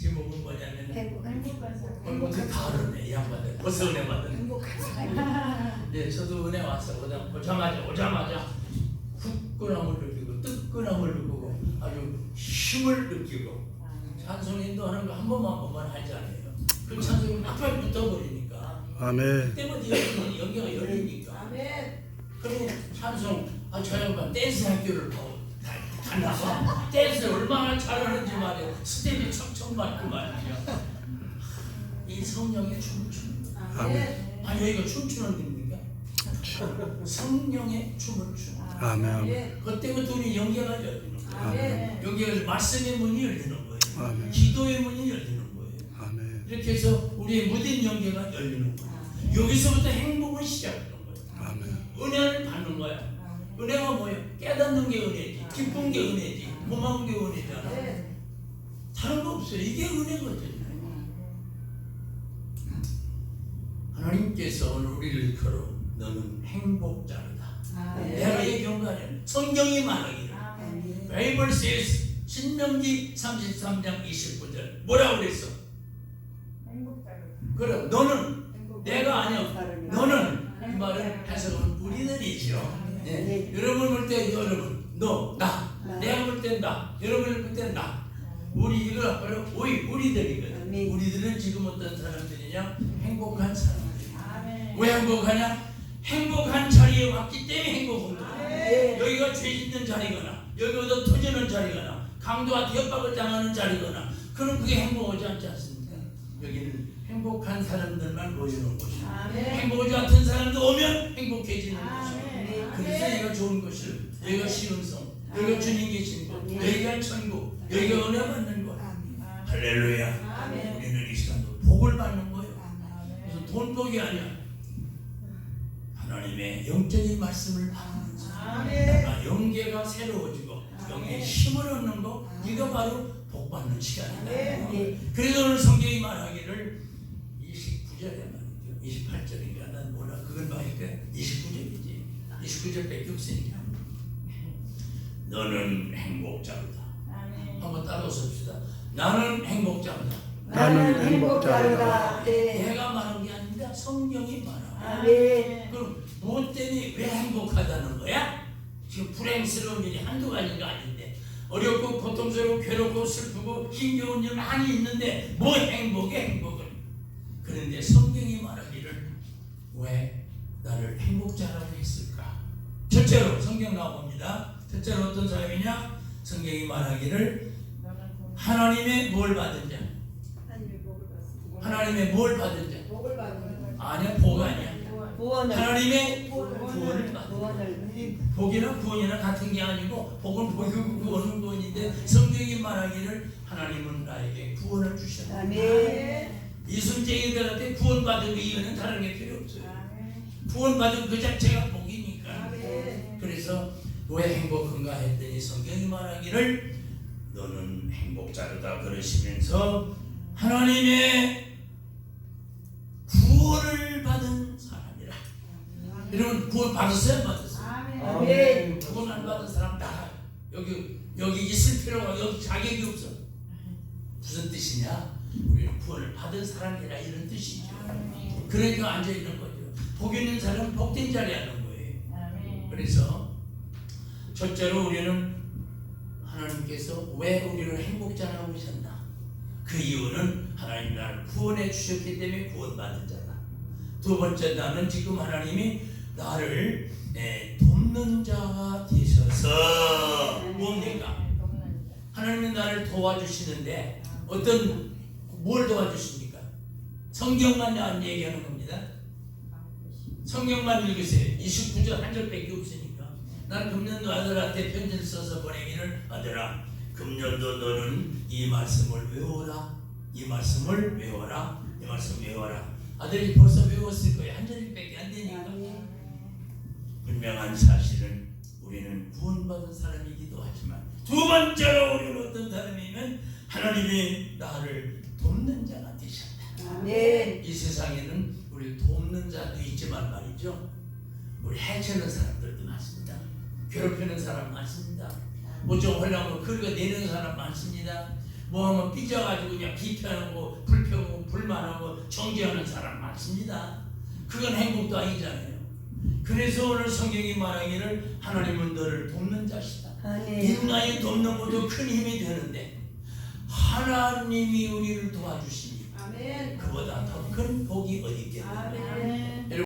제목은 뭐냐면 행복한 얼굴이 다 그러네 이 양반들 벌써 은혜 받은 행복한 삶. 네. 저도 은혜 왔어. 오자, 오자마자 오자마자 후끈함을 느끼고 뜨끈함을 느끼고 아주 힘을 느끼고. 찬송 인도하는 거 한 번만 한 번만 하지 않아요? 그 찬송이 막발 붙어버리니까. 아멘. 그때부터 여기 연계가 열리니까. 아멘. 그리고 찬송 아, 저 양반 댄스 학교를 뭐 다- 갔나봐 댄스를 얼마나 잘하는지 말이야 척척 맞고 말이야 이 성령의 춤을 아멘. 아 여기가 춤추는 데입니까? 성령의 춤을 추는 아멘. 그때부터 우리 연계가 열리는 거야 아멘. 연계가 말씀의 문이 열리는 거예요 아멘. 기도의 문이 열리는 거예요 아멘. 이렇게 해서 우리의 모든 연계가 열리는 거야 여기서부터 행복은 시작되는 거야 아멘. 은혜를 받는 거야. 은혜가 뭐예요? 깨닫는 게 은혜지. 기쁜 게 은혜지. 고마운 게 은혜잖아. 네. 거 없어요. 이게 은혜거든요. 하나님께서 오늘 우리를 일컬어 너는 행복자르다. 내가 얘기한 거 아니야. 성경이 말하기를. 바이블 says 신명기 33장 29절 뭐라고 그랬어? 그래 너는 내가 아니야. 너는 이 말은 해석은 우리들이죠. 네. 여러분 볼 때 여러분, 너, 나. 내가 볼 때 나. 여러분을 볼때 나. 우리 이거 바로 우리 우리들이거든. 아멘. 우리들은 지금 어떤 사람들이냐? 행복한 사람들. 왜 행복하냐? 행복한 자리에 왔기 때문에 행복한 거야. 여기가 죄 짓는 자리거나 여기가 더 터지는 자리거나 강도와 협박을 당하는 자리거나 그럼 그게 행복하지 않지 않습니까? 여기는 행복한 사람들만 모이는 곳이야. 아멘. 행복하지 않던 사람도 오면 행복해지는 곳이야. 아멘. 그래서 여기가 좋은 곳을 여기가 시운성 여기가 주님 계신 곳 여기가 천국 여기가 은혜 받는 곳 할렐루야. 아멘. 우리는 이 시간도 복을 받는 거예요. 그래서 돈 복이 아니야 하나님의 영적인 말씀을 받는 자 아멘. 아, 영계가 새로워지고 영의 힘을 얻는 거 이거 바로 복 받는 시간이다. 네. 그래서 오늘 성경이 말하기를 29절에 말이죠. 28절인가 난 몰라? 그걸 봐니까 29절이지. 29절 밖에 없으니까. 너는 행복자로다 한번 따라서 봅시다 나는 행복자로다 나는 행복자로다. 네. 내가 말한 게 아니라 성경이 말하고 아멘. 그럼 무엇 때문에 왜 행복하다는 거야? 지금 불행스러운 일이 한두 가지가 아닌데 어렵고 고통스럽고 괴롭고 슬프고 힘겨운 일 많이 있는데 뭐 행복해 행복은 그런데 성경이 말하기를 왜 나를 행복자라고 했을까? 첫째로 성경 나옵니다 첫째로 어떤 사람이냐? 성경이 말하기를 하나님의 뭘 받은 자? 하나님의 뭘 받은 자? 아니야 복 아니야. 하나님의 구원을 받는 구원을. 복이나 구원이나 같은 게 아니고 복은 복이고 구원은 구원인데 성경이 말하기를 하나님은 나에게 구원을 주셨다. 이순쟁이들한테 구원받은 그 이유는 다른 게 필요 없어요. 구원받은 그 자체가 복이니까. 그래서 왜 행복한가 했더니 성경이 말하기를 너는 행복자르다 그러시면서 하나님의 구원을 받은 사람이라. 여러분 구원 받았어요? 안 받았어요? 아멘. 구원 안 받은 사람 나가 여기 여기 있을 필요가 여기 자격이 없어. 무슨 뜻이냐? 우리는 구원을 받은 사람이라 이런 뜻이죠. 그러니까 앉아 있는 거죠. 복 있는 사람은 복된 자리에 앉는 거예요. 그래서 첫째로 우리는 하나님께서 왜 우리를 행복자라고 하셨나 그 이유는 하나님 나를 구원해 주셨기 때문에 구원받은 자다 두 번째 나는 지금 하나님이 나를 예, 돕는 자가 되셔서 뭡니까? 하나님은 나를 도와주시는데 어떤 뭘 도와주십니까? 성경만 안 얘기하는 겁니다. 성경만 읽으세요. 29절 한 절밖에 없으니까. 난 금년도 아들한테 편지를 써서 보내기를 아들아 금년도 너는 이 말씀을 외워라. 이 말씀을 외워라. 이 말씀 외워라. 아들이 벌써 외웠을 거예요. 한 절밖에 안 되니까. 분명한 사실은 우리는 구원받은 사람이기도 하지만 두 번째로 우리는 어떤 사람이면 하나님이 나를 돕는 자가 되셨다. 아멘. 이 세상에는 우리 돕는 자도 있지만 말이죠. 우리 해치는 사람들도 많습니다. 괴롭히는 사람 많습니다. 뭐좀 하려고 그리고 내는 사람 많습니다. 뭐 하면 삐져가지고 그냥 비편하고 불평하고 불만하고 정죄하는 사람 많습니다. 그건 행복도 아니잖아요. 그래서 오늘 성경이 말하기를 하나님은 너를 돕는 자시다. 아멘. 인간이 돕는 것도 큰 힘이 되는데 하나님이 우리를 도와주시니 아멘. 그보다 더 큰 복이 어디 있겠느냐.